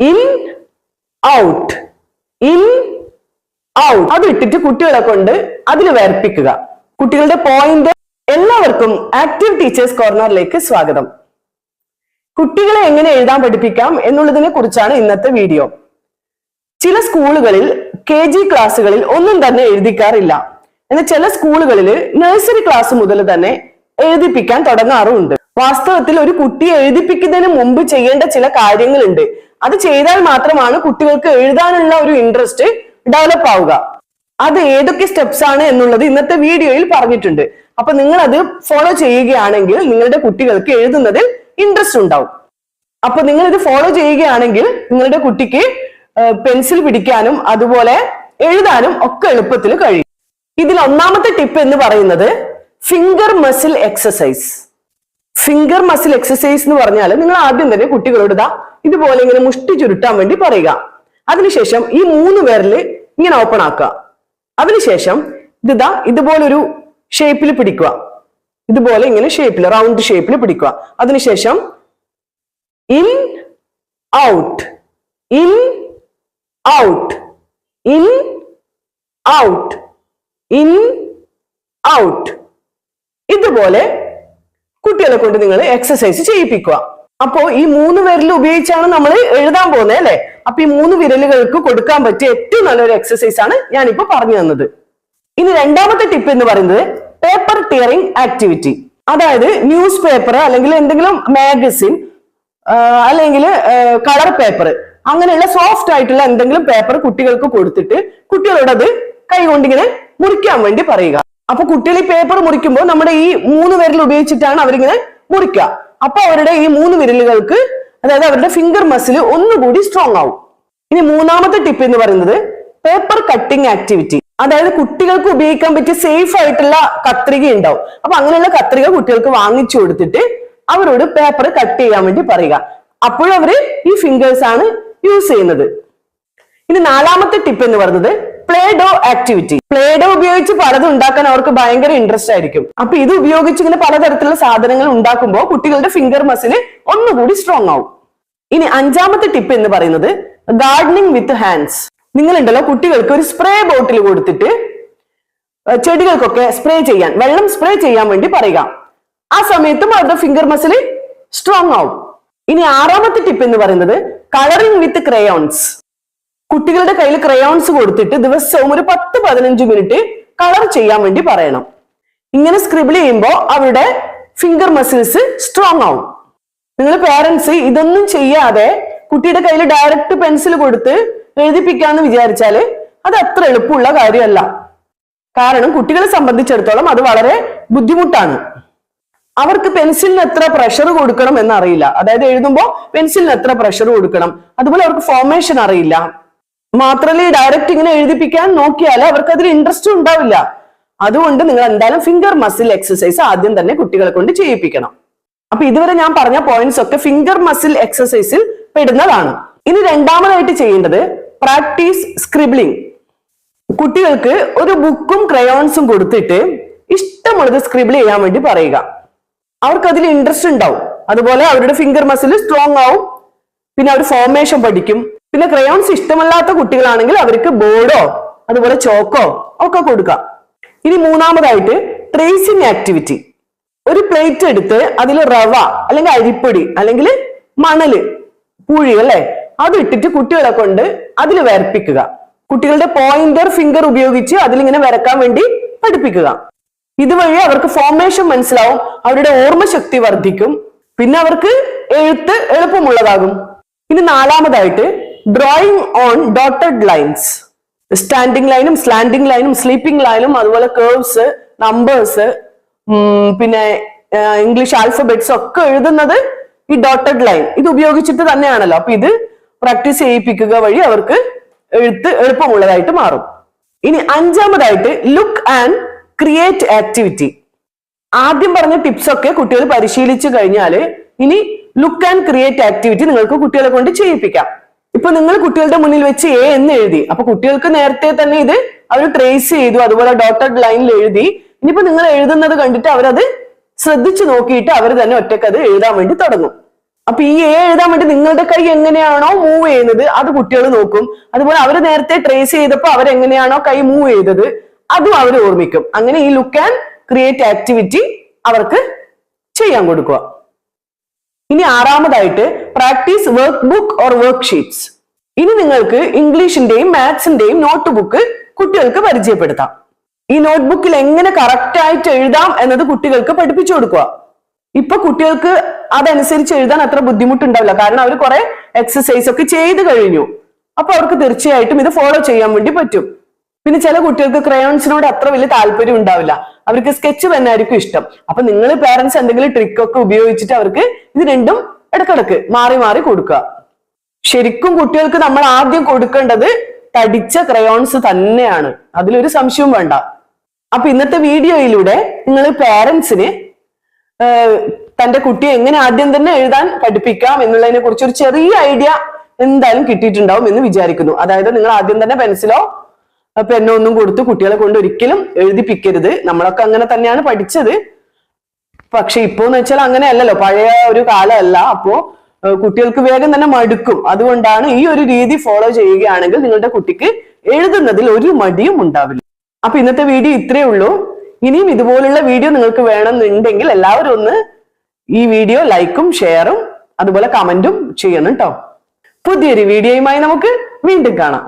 In out in out അത് ഇട്ടിട്ട് കുട്ടികളെ കൊണ്ട് അതിൽ വേർപ്പിക്കുക. കുട്ടികളുടെ പോയിന്റ് എല്ലാവർക്കും ആക്റ്റീവ് ടീച്ചേഴ്സ് കോർണറിലേക്ക് സ്വാഗതം. കുട്ടികളെ എങ്ങനെ എഴുതാൻ പഠിപ്പിക്കാം എന്നുള്ളതിനെ കുറിച്ചാണ് ഇന്നത്തെ വീഡിയോ ചില സ്കൂളുകളിൽ കെ ജി ക്ലാസ്സുകളിൽ ഒന്നും തന്നെ എഴുതിക്കാറില്ല. എന്നാൽ ചില സ്കൂളുകളിൽ നഴ്സറി ക്ലാസ് മുതൽ തന്നെ എഴുതിപ്പിക്കാൻ തുടങ്ങാറുമുണ്ട്. വാസ്തവത്തിൽ ഒരു കുട്ടിയെ എഴുതിപ്പിക്കുന്നതിന് മുമ്പ് ചെയ്യേണ്ട ചില കാര്യങ്ങളുണ്ട്. അത് ചെയ്താൽ മാത്രമാണ് കുട്ടികൾക്ക് എഴുതാനുള്ള ഒരു ഇൻട്രസ്റ്റ് ഡെവലപ്പ് ആവുക. അത് ഏതൊക്കെ സ്റ്റെപ്സ് ആണ് എന്നുള്ളത് ഇന്നത്തെ വീഡിയോയിൽ പറഞ്ഞിട്ടുണ്ട്. അപ്പൊ നിങ്ങൾ അത് ഫോളോ ചെയ്യുകയാണെങ്കിൽ നിങ്ങളുടെ കുട്ടികൾക്ക് എഴുതുന്നതിൽ ഇൻട്രസ്റ്റ് ഉണ്ടാവും. അപ്പൊ നിങ്ങൾ ഇത് ഫോളോ ചെയ്യുകയാണെങ്കിൽ നിങ്ങളുടെ കുട്ടിക്ക് പെൻസിൽ പിടിക്കാനും അതുപോലെ എഴുതാനും ഒക്കെ എളുപ്പത്തിൽ കഴിയും. ഇതിൽ ഒന്നാമത്തെ ടിപ്പ് എന്ന് പറയുന്നത് finger muscle exercise finger muscle exercise എന്ന് പറഞ്ഞാൽ നിങ്ങൾ ആദ്യം തന്നെ കുട്ടികളോട് ഇതാ ഇതുപോലെ ഇങ്ങനെ മുഷ്ടി ചുരുട്ടാൻ വേണ്ടി പറയുക. അതിനുശേഷം ഈ മൂന്ന് പേരിൽ ഇങ്ങനെ ഓപ്പൺ ആക്കുക. അതിനുശേഷം ഇതാ ഇതുപോലൊരു ഷേപ്പിൽ പിടിക്കുക. ഇതുപോലെ ഇങ്ങനെ ഷേപ്പിൽ റൗണ്ട് ഷേപ്പിൽ പിടിക്കുക. അതിനുശേഷം in out in out in out in out ഇതുപോലെ കുട്ടികളെ കൊണ്ട് നിങ്ങൾ എക്സസൈസ് ചെയ്യിപ്പിക്കുക. അപ്പോ ഈ മൂന്ന് വിരൽ ഉപയോഗിച്ചാണ് നമ്മൾ എഴുതാൻ പോകുന്നത് അല്ലെ? അപ്പൊ ഈ മൂന്ന് വിരലുകൾക്ക് കൊടുക്കാൻ പറ്റിയ ഏറ്റവും നല്ലൊരു എക്സസൈസ് ആണ് ഞാനിപ്പോ പറഞ്ഞു തന്നത്. ഇനി രണ്ടാമത്തെ ടിപ്പ് എന്ന് പറയുന്നത് പേപ്പർ ടിയറിംഗ് ആക്ടിവിറ്റി അതായത് ന്യൂസ് പേപ്പർ അല്ലെങ്കിൽ എന്തെങ്കിലും മാഗസിൻ അല്ലെങ്കിൽ കളർ പേപ്പർ അങ്ങനെയുള്ള സോഫ്റ്റ് ആയിട്ടുള്ള എന്തെങ്കിലും പേപ്പർ കുട്ടികൾക്ക് കൊടുത്തിട്ട് കുട്ടികളോട് അത് കൈകൊണ്ട് ഇങ്ങനെ മുറിക്കാൻ വേണ്ടി പറയുക. അപ്പൊ കുട്ടികൾ ഈ പേപ്പർ മുറിക്കുമ്പോൾ നമ്മുടെ ഈ മൂന്ന് വിരൽ ഉപയോഗിച്ചിട്ടാണ് അവരിങ്ങനെ മുറിക്കുക. അപ്പൊ അവരുടെ ഈ മൂന്ന് വിരലുകൾക്ക് അതായത് അവരുടെ ഫിംഗർ മസിൽ ഒന്നുകൂടി സ്ട്രോങ് ആവും. ഇനി മൂന്നാമത്തെ ടിപ്പ് എന്ന് പറയുന്നത് പേപ്പർ കട്ടിംഗ് ആക്ടിവിറ്റി അതായത് കുട്ടികൾക്ക് ഉപയോഗിക്കാൻ പറ്റിയ സേഫ് ആയിട്ടുള്ള കത്രിക ഉണ്ടാവും. അപ്പൊ അങ്ങനെയുള്ള കത്രിക കുട്ടികൾക്ക് വാങ്ങിച്ചു കൊടുത്തിട്ട് അവരോട് പേപ്പർ കട്ട് ചെയ്യാൻ വേണ്ടി പറയുക. അപ്പോഴവര് ഈ ഫിംഗേഴ്സ് ആണ് യൂസ് ചെയ്യുന്നത്. ഇനി നാലാമത്തെ ടിപ്പ് എന്ന് പറയുന്നത് പ്ലേ ഡോ ആക്ടിവിറ്റി പ്ലേഡോ ഉപയോഗിച്ച് പലതും ഉണ്ടാക്കാൻ അവർക്ക് ഭയങ്കര ഇൻട്രസ്റ്റ് ആയിരിക്കും. അപ്പൊ ഇത് ഉപയോഗിച്ച് ഇങ്ങനെ പലതരത്തിലുള്ള സാധനങ്ങൾ ഉണ്ടാക്കുമ്പോൾ കുട്ടികളുടെ ഫിംഗർ മസിൽ ഒന്നുകൂടി സ്ട്രോങ് ആവും. ഇനി അഞ്ചാമത്തെ ടിപ്പ് എന്ന് പറയുന്നത് ഗാർഡനിങ് വിത്ത് ഹാൻഡ്സ് നിങ്ങളുണ്ടല്ലോ കുട്ടികൾക്ക് ഒരു സ്പ്രേ ബോട്ടിൽ കൊടുത്തിട്ട് ചെടികൾക്കൊക്കെ സ്പ്രേ ചെയ്യാൻ വെള്ളം സ്പ്രേ ചെയ്യാൻ വേണ്ടി പറയുക. ആ സമയത്തും അവരുടെ ഫിംഗർ മസിൽ സ്ട്രോങ് ആവും. ഇനി ആറാമത്തെ ടിപ്പ് എന്ന് പറയുന്നത് കളറിംഗ് വിത്ത് ക്രയോൺസ് കുട്ടികളുടെ കയ്യിൽ ക്രയോൺസ് കൊടുത്തിട്ട് ദിവസവും ഒരു പത്ത് പതിനഞ്ച് മിനിറ്റ് കളർ ചെയ്യാൻ വേണ്ടി പറയണം. ഇങ്ങനെ സ്ക്രിബിൾ ചെയ്യുമ്പോൾ അവരുടെ ഫിംഗർ മസിൽസ് സ്ട്രോങ് ആവും. നിങ്ങൾ പേരൻസ് ഇതൊന്നും ചെയ്യാതെ കുട്ടിയുടെ കയ്യിൽ ഡയറക്റ്റ് പെൻസിൽ കൊടുത്ത് എഴുതിപ്പിക്കാന്ന് വിചാരിച്ചാൽ അത് അത്ര എളുപ്പമുള്ള കാര്യമല്ല. കാരണം കുട്ടികളെ സംബന്ധിച്ചിടത്തോളം അത് വളരെ ബുദ്ധിമുട്ടാണ്. അവർക്ക് പെൻസിലിന് എത്ര പ്രഷർ കൊടുക്കണം എന്നറിയില്ല. അതായത് എഴുതുമ്പോൾ പെൻസിലിന് എത്ര പ്രഷർ കൊടുക്കണം. അതുപോലെ അവർക്ക് ഫോർമേഷൻ അറിയില്ല. മാത്രമല്ല ഈ ഡയറക്റ്റ് ഇങ്ങനെ എഴുതിപ്പിക്കാൻ നോക്കിയാൽ അവർക്ക് അതിൽ ഇൻട്രസ്റ്റ് ഉണ്ടാവില്ല. അതുകൊണ്ട് നിങ്ങൾ എന്തായാലും ഫിംഗർ മസിൽ എക്സസൈസ് ആദ്യം തന്നെ കുട്ടികളെ കൊണ്ട് ചെയ്യിപ്പിക്കണം. അപ്പൊ ഇതുവരെ ഞാൻ പറഞ്ഞ പോയിന്റ്സ് ഒക്കെ ഫിംഗർ മസിൽ എക്സസൈസിൽ പെടുന്നതാണ്. ഇനി രണ്ടാമതായിട്ട് ചെയ്യേണ്ടത് പ്രാക്ടീസ് സ്ക്രിബ്ലിംഗ് കുട്ടികൾക്ക് ഒരു ബുക്കും ക്രയോൺസും കൊടുത്തിട്ട് ഇഷ്ടമുള്ളത് സ്ക്രിബിൾ ചെയ്യാൻ വേണ്ടി പറയുക. അവർക്ക് അതിൽ ഇൻട്രസ്റ്റ് ഉണ്ടാവും. അതുപോലെ അവരുടെ ഫിംഗർ മസിൽ സ്ട്രോങ് ആവും. പിന്നെ അവർ ഫോർമേഷൻ പഠിക്കും. പിന്നെ ക്രയോൺസ് ഇഷ്ടമല്ലാത്ത കുട്ടികളാണെങ്കിൽ അവർക്ക് ബോർഡോ അതുപോലെ ചോക്കോ ഒക്കെ കൊടുക്കാം. ഇനി മൂന്നാമതായിട്ട് ട്രേസിംഗ് ആക്ടിവിറ്റി ഒരു പ്ലേറ്റ് എടുത്ത് അതിൽ റവ അല്ലെങ്കിൽ അരിപ്പൊടി അല്ലെങ്കിൽ മണൽ പൂഴി അല്ലെ? അത് ഇട്ടിട്ട് കുട്ടികളെ കൊണ്ട് അതിൽ വരപ്പിക്കുക. കുട്ടികളുടെ പോയിന്റർ ഫിംഗർ ഉപയോഗിച്ച് അതിലിങ്ങനെ വരക്കാൻ വേണ്ടി പഠിപ്പിക്കുക. ഇതുവഴി അവർക്ക് ഫോർമേഷൻ മനസ്സിലാവും അവരുടെ ഓർമ്മശക്തി വർദ്ധിക്കും പിന്നെ അവർക്ക് എഴുത്ത് എളുപ്പമുള്ളതാകും. ഇനി നാലാമതായിട്ട് drawing on dotted lines standing ലൈനും സ്ലാൻഡിങ് ലൈനും സ്ലീപ്പിംഗ് ലൈനും അതുപോലെ കേർവ്സ് നമ്പേഴ്സ് പിന്നെ ഇംഗ്ലീഷ് ആൽഫബറ്റ്സ് ഒക്കെ എഴുതുന്നത് ഈ ഡോട്ടഡ് ലൈൻ ഇത് ഉപയോഗിച്ചിട്ട് തന്നെയാണല്ലോ. അപ്പൊ ഇത് പ്രാക്ടീസ് ചെയ്യിപ്പിക്കുക വഴി അവർക്ക് എഴുത്ത് എളുപ്പമുള്ളതായിട്ട് മാറും. ഇനി അഞ്ചാമതായിട്ട് ലുക്ക് ആൻഡ് ക്രിയേറ്റ് ആക്ടിവിറ്റി ആദ്യം പറഞ്ഞ ടിപ്സ് ഒക്കെ കുട്ടികൾ പരിശീലിച്ചു കഴിഞ്ഞാൽ ഇനി ലുക്ക് ആൻഡ് ക്രിയേറ്റ് ആക്ടിവിറ്റി നിങ്ങൾക്ക് കുട്ടികളെ കൊണ്ട് ചെയ്യിപ്പിക്കാം. ഇപ്പൊ നിങ്ങൾ കുട്ടികളുടെ മുന്നിൽ വെച്ച് എ എന്ന് എഴുതി. അപ്പൊ കുട്ടികൾക്ക് നേരത്തെ തന്നെ ഇത് അവർ ട്രേസ് ചെയ്തു. അതുപോലെ ഡോട്ടഡ് ലൈനിൽ എഴുതി. ഇനിയിപ്പോ നിങ്ങൾ എഴുതുന്നത് കണ്ടിട്ട് അവരത് ശ്രദ്ധിച്ചു നോക്കിയിട്ട് അവർ തന്നെ ഒറ്റയ്ക്ക് അത് എഴുതാൻ വേണ്ടി തുടങ്ങും. അപ്പൊ ഈ എ എഴുതാൻ വേണ്ടി നിങ്ങളുടെ കൈ എങ്ങനെയാണോ മൂവ് ചെയ്യുന്നത് അത് കുട്ടികൾ നോക്കും. അതുപോലെ അവർ നേരത്തെ ട്രേസ് ചെയ്തപ്പോൾ അവരെങ്ങനെയാണോ കൈ മൂവ് ചെയ്തത് അതും അവർ ഓർമ്മിക്കും. അങ്ങനെ ഈ ലുക്ക് ആൻഡ് ക്രിയേറ്റ് ആക്ടിവിറ്റി അവർക്ക് ചെയ്യാൻ കൊടുക്കുക. ഇനി ആറാമതായിട്ട് practice work book or work sheets ഇനി നിങ്ങൾക്ക് ഇംഗ്ലീഷിന്റെയും മാത്സിന്റെയും നോട്ട് ബുക്ക് കുട്ടികൾക്ക് പരിചയപ്പെടുത്താം. ഈ നോട്ട് ബുക്കിൽ എങ്ങനെ കറക്റ്റ് ആയിട്ട് എഴുതാം എന്നത് കുട്ടികൾക്ക് പഠിപ്പിച്ചു കൊടുക്കുക. ഇപ്പൊ കുട്ടികൾക്ക് അതനുസരിച്ച് എഴുതാൻ അത്ര ബുദ്ധിമുട്ടുണ്ടാവില്ല. കാരണം അവർ കുറെ എക്സസൈസ് ഒക്കെ ചെയ്ത് കഴിഞ്ഞു. അപ്പൊ അവർക്ക് തീർച്ചയായിട്ടും ഇത് ഫോളോ ചെയ്യാൻ വേണ്ടി പറ്റും. പിന്നെ ചില കുട്ടികൾക്ക് ക്രയോൺസിനോട് അത്ര വലിയ താല്പര്യം ഉണ്ടാവില്ല. അവർക്ക് സ്കെച്ച് പെന്നായിരിക്കും ഇഷ്ടം. അപ്പൊ നിങ്ങൾ പേരൻസ് എന്തെങ്കിലും ട്രിക്ക് ഒക്കെ ഉപയോഗിച്ചിട്ട് അവർക്ക് ഇത് രണ്ടും ഇടക്കിടക്ക് മാറി മാറി കൊടുക്കുക. ശരിക്കും കുട്ടികൾക്ക് നമ്മൾ ആദ്യം കൊടുക്കേണ്ടത് തടിച്ച ക്രയോൺസ് തന്നെയാണ്. അതിലൊരു സംശയവും വേണ്ട. അപ്പൊ ഇന്നത്തെ വീഡിയോയിലൂടെ നിങ്ങൾ പേരൻസിന് തന്റെ കുട്ടിയെ എങ്ങനെ ആദ്യം തന്നെ എഴുതാൻ പഠിപ്പിക്കാം എന്നുള്ളതിനെ കുറിച്ച് ഒരു ചെറിയ ഐഡിയ എന്തായാലും കിട്ടിയിട്ടുണ്ടാവും എന്ന് വിചാരിക്കുന്നു. അതായത് നിങ്ങൾ ആദ്യം തന്നെ പെൻസിലോ പെന്നോ ഒന്നും കൊടുത്ത് കുട്ടികളെ കൊണ്ട് ഒരിക്കലും എഴുതിപ്പിക്കരുത്. നമ്മളൊക്കെ അങ്ങനെ തന്നെയാണ് പഠിച്ചത്. പക്ഷെ ഇപ്പോന്ന് വെച്ചാൽ അങ്ങനെ അല്ലല്ലോ പഴയ ഒരു കാലമല്ല. അപ്പോ കുട്ടികൾക്ക് വേഗം തന്നെ മടുക്കും. അതുകൊണ്ടാണ് ഈ ഒരു രീതി ഫോളോ ചെയ്യുകയാണെങ്കിൽ നിങ്ങളുടെ കുട്ടിക്ക് എഴുതുന്നതിൽ ഒരു മടിയും ഉണ്ടാവില്ല. അപ്പൊ ഇന്നത്തെ വീഡിയോ ഇത്രയേ ഉള്ളൂ. ഇനിയും ഇതുപോലുള്ള വീഡിയോ നിങ്ങൾക്ക് വേണമെന്നുണ്ടെങ്കിൽ എല്ലാവരും ഒന്ന് ഈ വീഡിയോ ലൈക്കും ഷെയറും അതുപോലെ കമന്റും ചെയ്യണം കേട്ടോ പുതിയൊരു വീഡിയോയുമായി നമുക്ക് വീണ്ടും കാണാം.